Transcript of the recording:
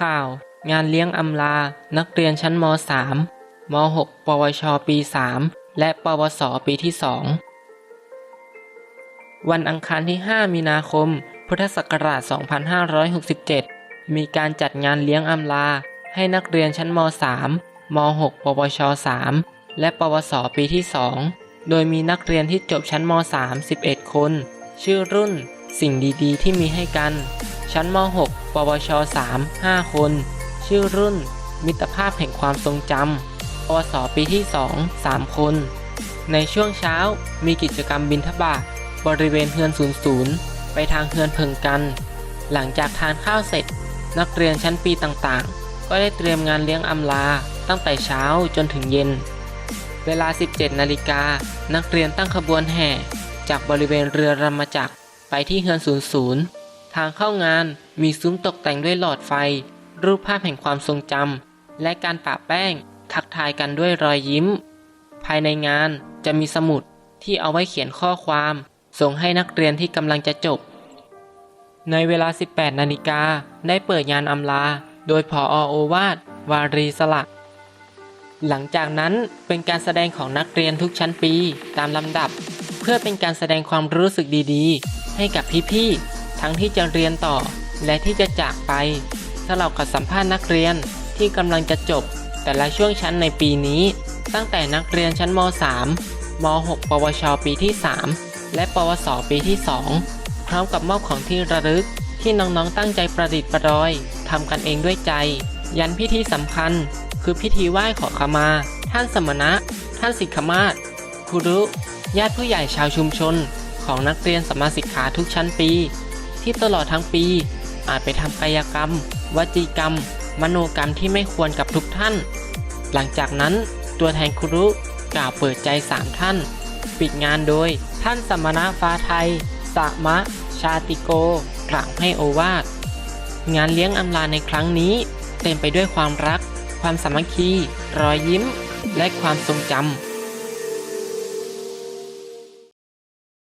ข่าว งานเลี้ยงอำลา นักเรียนชั้นม .3 ม .6 ปวช ปี 3 และปวส ปีที่ 2 วันอังคารที่ 5 มีนาคม พุทธศักราช 2567 มีการจัดงานเลี้ยงอำลา ให้นักเรียนชั้นม .3 ม .6 ปวช 3 และปวส ปีที่ 2 โดยมีนักเรียนที่จบชั้นม .3 11 คน ชื่อรุ่น สิ่งดีๆ ที่มีให้กัน ชั้นม .6 ปวช 3 5 คน ชื่อรุ่น มิตรภาพแห่งความทรงจำปวสปีที่ 2 3 คน ในช่วงเช้ามีกิจกรรมบินทบาทบริเวณเฮือน00ไปทางเฮือนเพิงกัน หลังจากทานข้าวเสร็จ นักเรียนชั้นปีต่างๆ ก็ได้เตรียมงานเลี้ยงอำลาตั้งแต่เช้าจนถึงเย็น เวลา 17 นาฬิกา นักเรียนตั้งขบวนแห่ จากบริเวณเรือรำมจักรไปที่เฮือน00 ทางเข้างานมีซุ้มตกแต่งด้วยหลอดไฟ รูปภาพแห่งความทรงจำและการปะแป้ง ทักทายกันด้วยรอยยิ้ม ภายในงานจะมีสมุดที่เอาไว้เขียนข้อความ ส่งให้นักเรียนที่กำลังจะจบ ในเวลา 18 นาฬิกาได้เปิดงานอำลา โดยผอโอวาทวารีสละหลังจากนั้นเป็นการแสดงของนักเรียนทุกชั้นปีตามลำดับ เพื่อเป็นการแสดงความรู้สึกดีๆ ให้กับพี่ๆ ทั้งที่จะเรียนต่อ และที่จะจากไปสลับกับสัมภาษณ์นักเรียนที่กำลังจะจบ แต่ละช่วงชั้นในปีนี้ ตั้งแต่นักเรียนชั้นม .3 ม .6 ปวช ปีที่ 3 และปวส ปีที่ 2 พร้อมกับมอบของที่ระลึกที่น้องๆตั้งใจประดิษฐ์ประดอยทำกันเองด้วยใจ ยันพิธีสำคัญ คือพิธีไหว้ขอขมา ท่านสมณะ ท่านสิกขมาศครูรุญาติผู้ใหญ่ชาวชุมชน ของนักเรียนสมมาสิกขาทุกชั้นปี ที่ตลอดทั้งปี อาจไปทำกายกรรม วจีกรรม มโนกรรมที่ไม่ควรกับทุกท่าน หลังจากนั้นตัวแทนครูรุกล่าวเปิดใจสามท่าน ปิดงานโดยท่านสมณะฟ้าไทย สมะ ชาติโก กล่าวให้โอวาทงานเลี้ยงอำลาในครั้งนี้ เต็มไปด้วยความรัก ความสามัคคี รอยยิ้ม และความทรงจำ